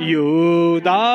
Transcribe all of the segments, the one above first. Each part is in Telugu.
यो दा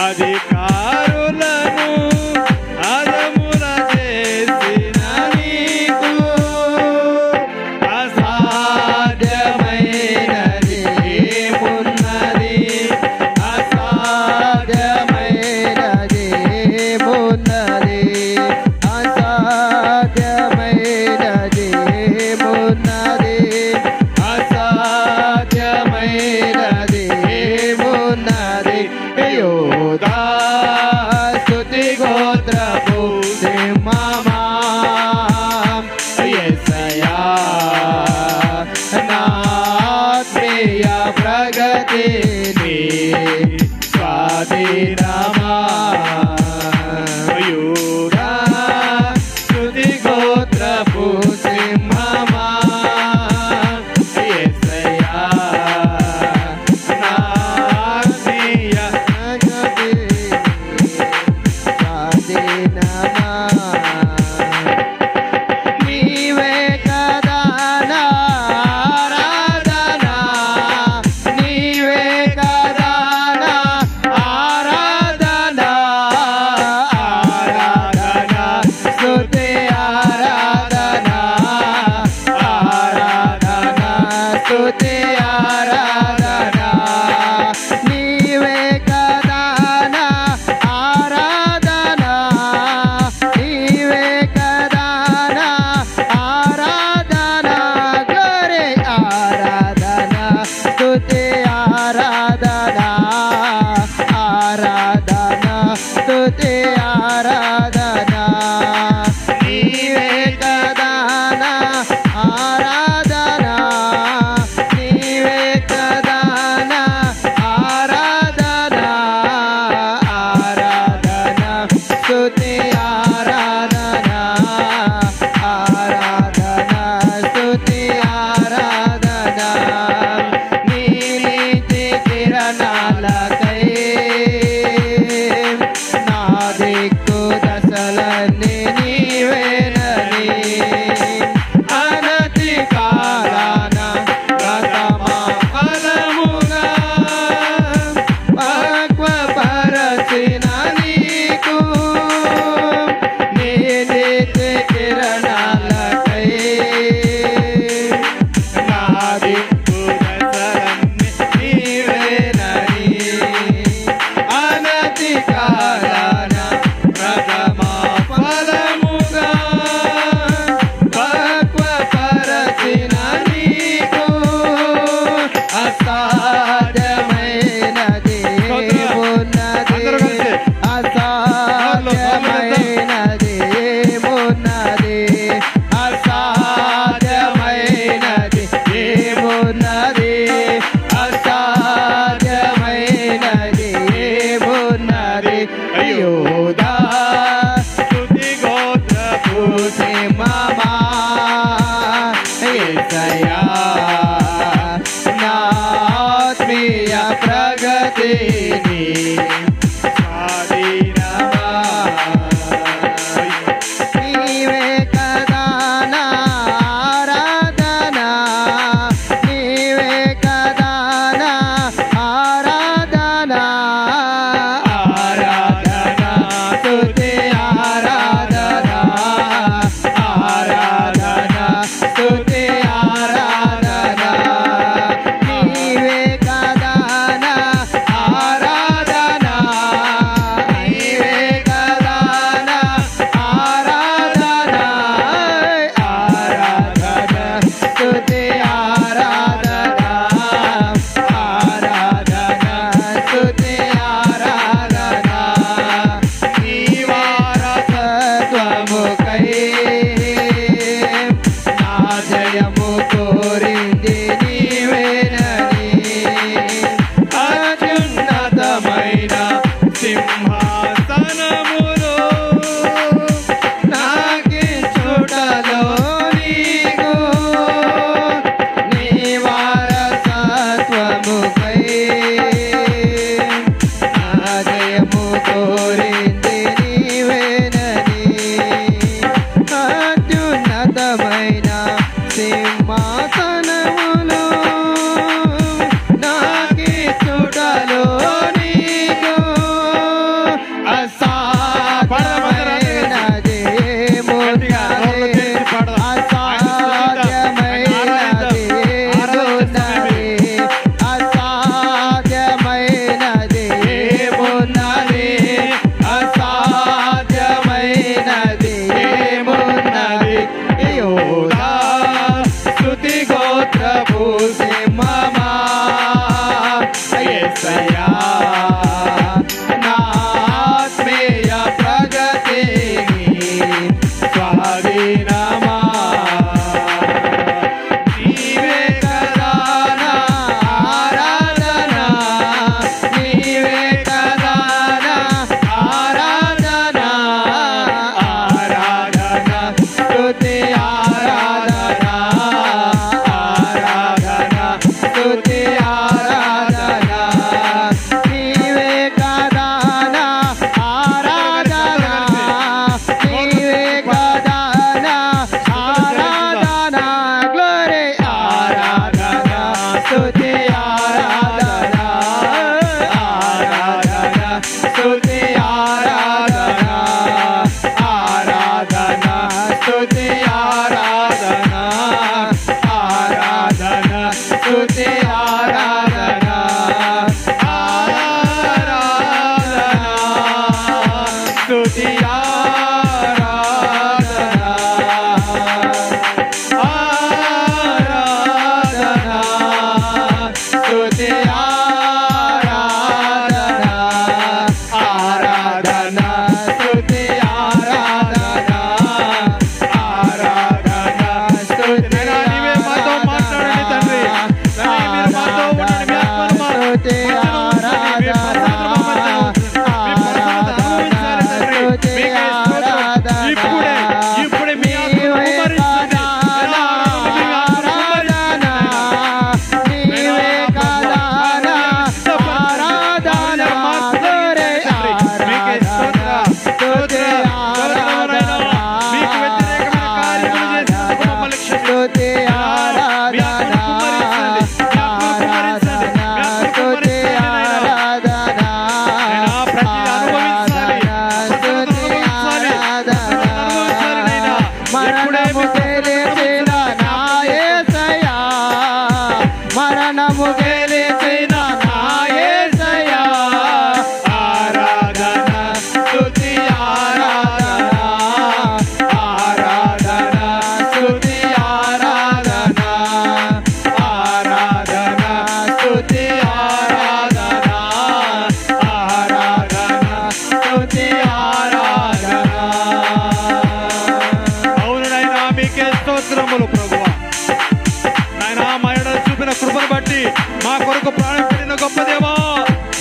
अधिकार Oh, dear.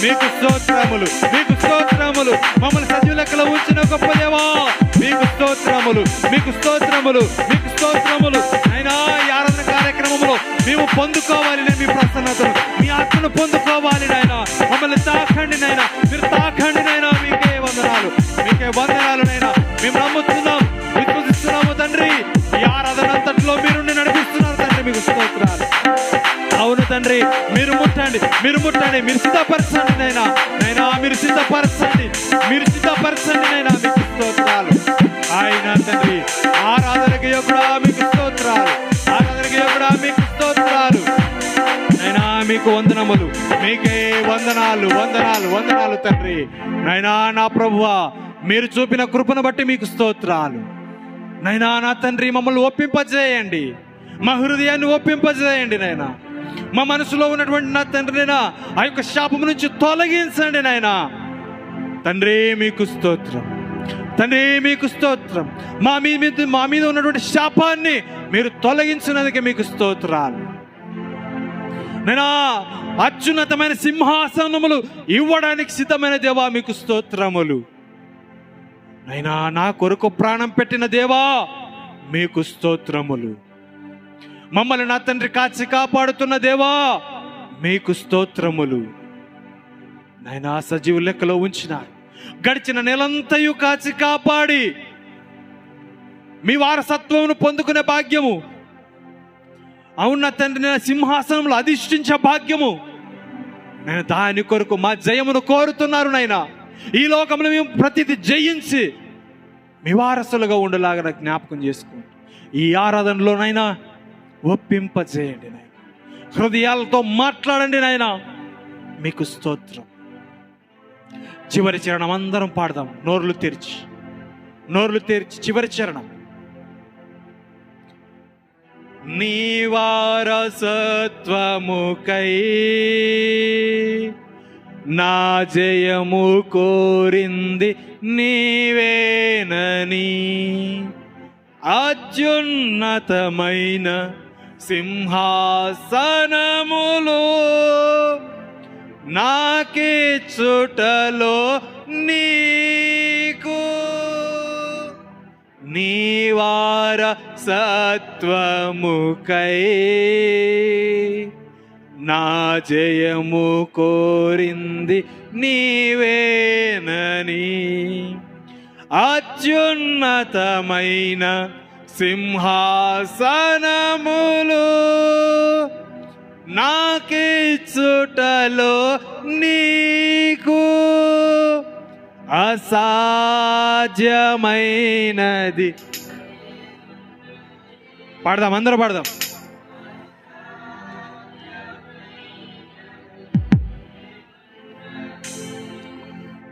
మీకు స్తోత్రములు మీకు స్తోత్రములు. మమ్మల్ని సజీవ లెక్కలో ఉంచిన గొప్ప దేవా. మీకు స్తోత్రములు మీకు స్తోత్రములు మీకు స్తోత్రములు. అయినా ఈ ఆరాధన మేము పొందుకోవాలి మీ ప్రసన్నతను. మీ ఆత్మను పొందుకోవాలి నాయన. మమ్మల్ని తాకండి నాయన. మీరు తాకండి నాయన. మీకే వందనాలు. మీకే వందనాలు నాయన. మేము నమ్ముతున్నాం తండ్రి మీరు ముట్టండి మీరు ముట్టండి మీరు సిద్ధపరచండి నైనా నైనా మీరు సిద్ధపరచండి మీరు సిద్ధపరచండి నైనా మీకు స్తోత్రాలు. ఆయన తండ్రి ఆరాధనకి కూడా మీకు స్తోత్రాలు? ఆరాధనకి కూడా మీకు స్తోత్రాలు? నైనా మీకు వందనములు మీకే వందనాలు వందనాలు వందనాలు తండ్రి. నైనా నా ప్రభువా మీరు చూపిన కృపను బట్టి మీకు స్తోత్రాలు. నైనా నా తండ్రి మమ్మల్ని ఒప్పింపజేయండి. మా హృదయాన్ని ఒప్పింపజేయండి నైనా మా మనసులో ఉన్నటువంటి నా తండ్రి ఆ యొక్క శాపం నుంచి తొలగించండి నాయనా. తండ్రి మీకు స్తోత్రం. తండ్రి మీకు స్తోత్రం. మా మీ మీద మా మీద ఉన్నటువంటి శాపాన్ని మీరు తొలగించినందుకే మీకు స్తోత్రాలు. నేనా అత్యున్నతమైన సింహాసనములు ఇవ్వడానికి సిద్ధమైన దేవా మీకు స్తోత్రములు. నైనా నా కొరకు ప్రాణం పెట్టిన దేవా మీకు స్తోత్రములు. మమ్మల్ని నా తండ్రి కాచి కాపాడుతున్న దేవా మీకు స్తోత్రములు. నైనా సజీవు లెక్కలో ఉంచినారు. గడిచిన నెలంతయు కాచి కాపాడి మీ వారసత్వమును పొందుకునే భాగ్యము అవున తండ్రి నేను సింహాసనంలో అధిష్ఠించే భాగ్యము నేను దాని కొరకు మా జయమును కోరుతున్నారు నాయన. ఈ లోకంలో మేము ప్రతిది జయించి మీ వారసులుగా ఉండేలాగా నాకు జ్ఞాపకం చేసుకోండి. ఈ ఆరాధనలోనైనా ఒప్పింపజేయండి నాయన. హృదయాలతో మాట్లాడండి నాయన. మీకు స్తోత్రం. చివరి చరణం అందరం పాడదాం. నోర్లు తెరిచి. నోర్లు తెరిచి చివరి చరణం. నీవారసత్వముకై నా జయము కోరింది నీవేనని అత్యున్నతమైన సింహాసనములు నాకే చుటలో నీకు. నీవార సత్వముకై నా జయము కోరింది నీవేనని అత్యున్నతమైన సింహాసనములు నాకిచ్చుటలో నీకు అసాధ్యమైనది. పాడదాం అందరూ పాడదాం.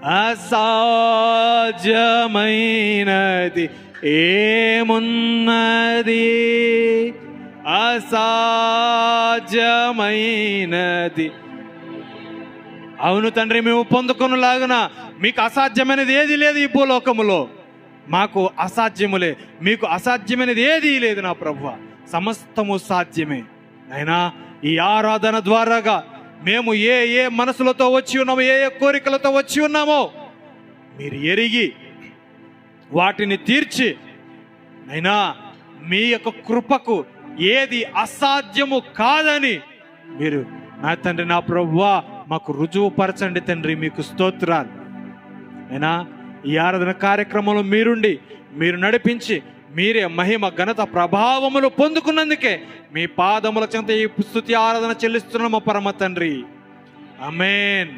అసాధ్యమైనది. ఏమున్నది అసాధ్యమైనది? అవును తండ్రి మేము పొందుకున్నలాగున మీకు అసాధ్యమైనది ఏది లేదు ఈ భూలోకములో. మాకు అసాధ్యములే మీకు అసాధ్యమైనది ఏది లేదు నా ప్రభు. సమస్తము సాధ్యమే. అయినా ఈ ఆరాధన ద్వారాగా మేము ఏ ఏ మనసులతో వచ్చి ఉన్నామో ఏ ఏ కోరికలతో వచ్చి ఉన్నామో మీరు ఎరిగి వాటిని తీర్చి అయినా మీ యొక్క కృపకు ఏది అసాధ్యము కాదని మీరు నా తండ్రి నా ప్రభువా మాకు రుజువు పరచండి తండ్రి మీకు స్తోత్రాలు. అయినా ఈ ఆరాధన కార్యక్రమంలో మీరుండి మీరు నడిపించి మీరే మహిమ ఘనత ప్రభావములు పొందుకున్నందుకే మీ పాదముల చెంత ఈ స్థుతి ఆరాధన చెల్లిస్తున్నాము పరమ తండ్రి. అమేన్